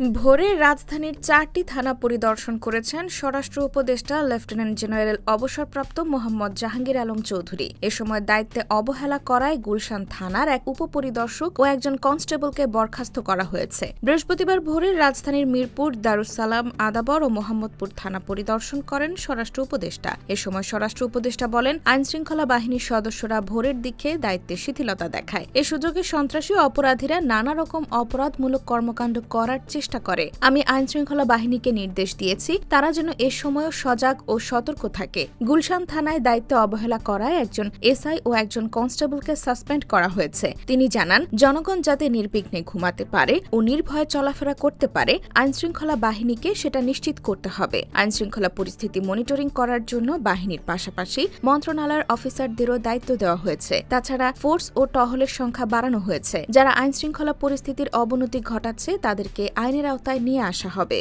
ভোরে রাজধানীর চারটি থানা পরিদর্শন করেছেন স্বরাষ্ট্র উপদেষ্টা লেফটেন্যান্ট জেনারেল অবসরপ্রাপ্ত মোহাম্মদ জাহাঙ্গীর আলম চৌধুরী। এ সময় দায়িত্বে অবহেলা করায় গুলশান থানার এক উপপরিদর্শক ও একজন কনস্টেবলকে বরখাস্ত করা হয়েছে। বৃহস্পতিবার ভোরে রাজধানীর মিরপুর, দারুসালাম, আদাবর ও মোহাম্মদপুর থানা পরিদর্শন করেন স্বরাষ্ট্র উপদেষ্টা। এ সময় স্বরাষ্ট্র উপদেষ্টা বলেন, আইনশৃঙ্খলা বাহিনীর সদস্যরা ভোরের দিকে দায়িত্বে শিথিলতা দেখায়। এ সুযোগে সন্ত্রাসী অপরাধীরা নানা রকম অপরাধমূলক কর্মকাণ্ড করার চেষ্টা করে। আমি আইনশৃঙ্খলা বাহিনীকে নির্দেশ দিয়েছি, তারা যেন এ সময়ও সজাগ ও সতর্ক থাকে। গুলশান থানায় দায়িত্বে অবহেলা করায় একজন এসআই ও একজন কনস্টেবলকে সাসপেন্ড করা হয়েছে। তিনি জানান, জনগণ যাতে নির্বিঘ্নে ঘুমাতে পারে ও নির্ভয়ে চলাফেরা করতে পারে, আইনশৃঙ্খলা বাহিনীকে সেটা নিশ্চিত করতে হবে। আইনশৃঙ্খলা পরিস্থিতি মনিটরিং করার জন্য বাহিনীর পাশাপাশি মন্ত্রণালয়ের অফিসারদেরও দায়িত্ব দেওয়া হয়েছে। তাছাড়া ফোর্স ও টহলের সংখ্যা বাড়ানো হয়েছে। যারা আইনশৃঙ্খলা পরিস্থিতির অবনতি ঘটাচ্ছে, তাদেরকে আইনের আওতায় নিয়ে আসা হবে।